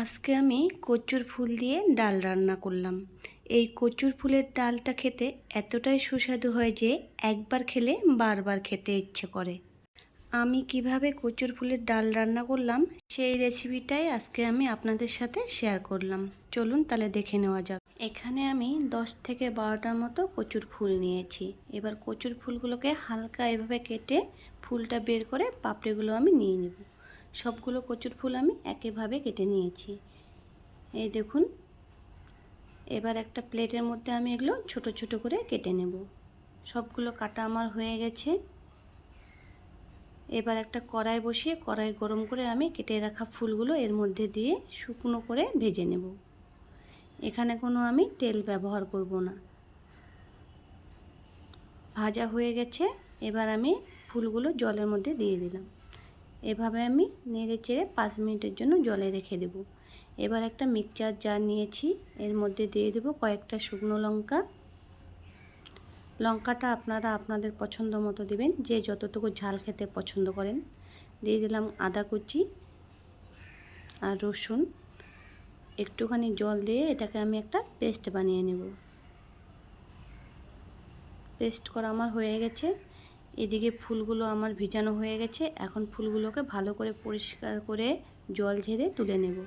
আজকে আমি কচুর ফুল দিয়ে ডাল রান্না করলাম। এই কচুর ফুলের ডালটা খেতে এতটাই সুস্বাদু হয় যে একবার খেলে বারবার খেতে ইচ্ছে করে। আমি কীভাবে কচুর ফুলের ডাল রান্না করলাম সেই রেসিপিটাই আজকে আমি আপনাদের সাথে শেয়ার করলাম। চলুন তাহলে দেখে নেওয়া যাক। এখানে আমি দশ থেকে বারোটার মতো কচুর ফুল নিয়েছি। এবার কচুর ফুলগুলোকে হালকা এভাবে কেটে ফুলটা বের করে পাপড়িগুলো আমি নিয়ে নেব। সবগুলো কচুর ফুল আমি একেভাবে কেটে নিয়েছি। এই দেখুন, এবার একটা প্লেটের মধ্যে আমি এগুলো ছোট ছোট করে কেটে নেব। সবগুলো কাটা আমার হয়ে গেছে। এবার একটা কড়াই বসিয়ে কড়াই গরম করে আমি কেটে রাখা ফুলগুলো এর মধ্যে দিয়ে শুকনো করে ভেজে নেব। এখানে কোনো আমি তেল ব্যবহার করব না। ভাজা হয়ে গেছে, এবার আমি ফুলগুলো জলের মধ্যে দিয়ে দিলাম। এভাবে আমি নেড়ে চেড়ে পাঁচ মিনিটের জন্য জলে রেখে দেব। এবার একটা মিক্সচার জার নিয়েছি। এর মধ্যে দিয়ে দেব কয়েকটা শুকনো লঙ্কা। লঙ্কাটা আপনারা আপনাদের পছন্দ মতো দেবেন, যে যতটুকু ঝাল খেতে পছন্দ করেন। দিয়ে দিলাম আদা কুচি আর রসুন। একটুখানি জল দিয়ে এটাকে আমি একটা পেস্ট বানিয়ে নেব। পেস্ট করা আমার হয়ে গেছে। এদিকে ফুলগুলো আমার ভিজানো হয়ে গেছে। এখন ফুলগুলোকে ভালো করে পরিষ্কার করে জল ঝেড়ে তুলে নেব।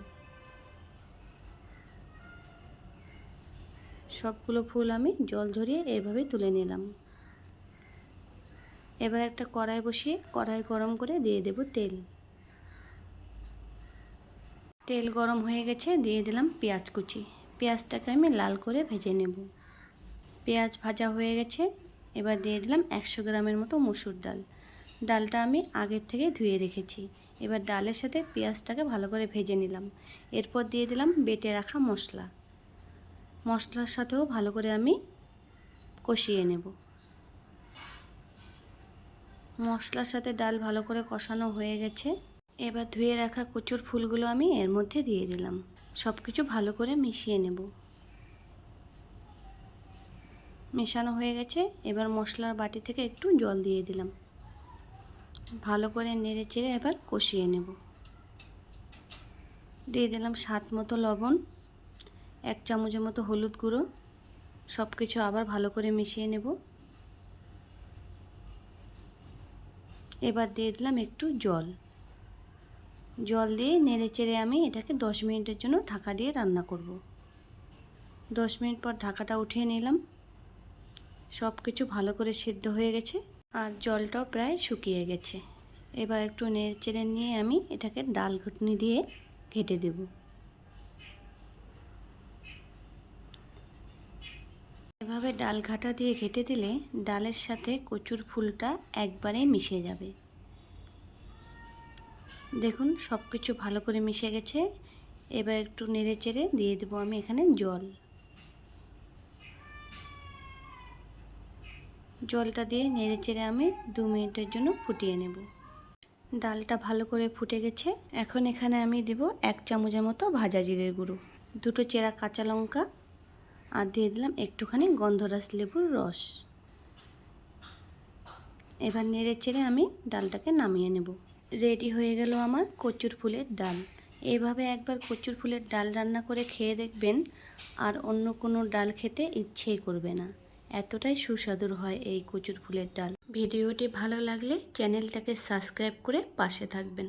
সবগুলো ফুল আমি জল ঝরিয়ে এভাবে তুলে নিলাম। এবার একটা কড়াই বসিয়ে কড়াই গরম করে দিয়ে দেব তেল। তেল গরম হয়ে গেছে, দিয়ে দিলাম পেঁয়াজ কুচি। পেঁয়াজটাকে আমি লাল করে ভেজে নেব। পেঁয়াজ ভাজা হয়ে গেছে এবার দিয়ে দিলাম একশো গ্রামের মতো মুসুর ডাল। ডালটা আমি আগের থেকে ধুয়ে রেখেছি। এবার ডালের সাথে পেঁয়াজটাকে ভালো করে ভেজে নিলাম। এরপর দিয়ে দিলাম বেটে রাখা মশলা। মশলার সাথেও ভালো করে আমি কষিয়ে নেব। মশলার সাথে ডাল ভালো করে কষানো হয়ে গেছে। এবার ধুয়ে রাখা কচুর ফুলগুলো আমি এর মধ্যে দিয়ে দিলাম। সব কিছু ভালো করে মিশিয়ে নেব। মেশানো হয়ে গেছে। এবার মশলার বাটি থেকে একটু জল দিয়ে দিলাম। ভালো করে নেড়ে চেড়ে এবার কষিয়ে নেব। দিয়ে দিলাম স্বাদ মতো লবণ, এক চামচের মতো হলুদ গুঁড়ো সব কিছু আবার ভালো করে মিশিয়ে নেব। এবার দিয়ে দিলাম একটু জল। জল দিয়ে নেড়ে চেড়ে আমি এটাকে দশ মিনিটের জন্য ঢাকা দিয়ে রান্না করব। দশ মিনিট পর ঢাকাটা উঠিয়ে নিলাম। সব কিছু ভালো করে সিদ্ধ হয়ে গেছে আর জলটাও প্রায় শুকিয়ে গেছে। এবার একটু নেড়ে নিয়ে আমি এটাকে ডাল ঘুটনি দিয়ে ঘেটে দেব। এভাবে ডাল ঘাটা দিয়ে ঘেটে দিলে ডালের সাথে কচুর ফুলটা একবারে মিশে যাবে। দেখুন সব কিছু ভালো করে মিশে গেছে। এবার একটু নেড়ে চেড়ে দিয়ে দেবো আমি এখানে জল। জলটা দিয়ে নেড়ে চেড়ে আমি দু মিনিটের জন্য ফুটিয়ে নেব। ডালটা ভালো করে ফুটে গেছে। এখন এখানে আমি দেব এক চামচের মতো ভাজা জিরের গুঁড়ো, দুটো চেরা কাঁচা লঙ্কা, আর দিয়ে দিলাম একটুখানি গন্ধরাস লেবুর রস। এবার নেড়ে চেড়ে আমি ডালটাকে নামিয়ে নেব। রেডি হয়ে গেল আমার কচুর ফুলের ডাল। এইভাবে একবার কচুর ফুলের ডাল রান্না করে খেয়ে দেখবেন, আর অন্য কোনো ডাল খেতে ইচ্ছেই করবে না। এতটাই সুস্বাদুর হয় এই কচুর ফুলের ডাল। ভিডিওটি ভালো লাগলে চ্যানেলটাকে সাবস্ক্রাইব করে পাশে থাকবেন।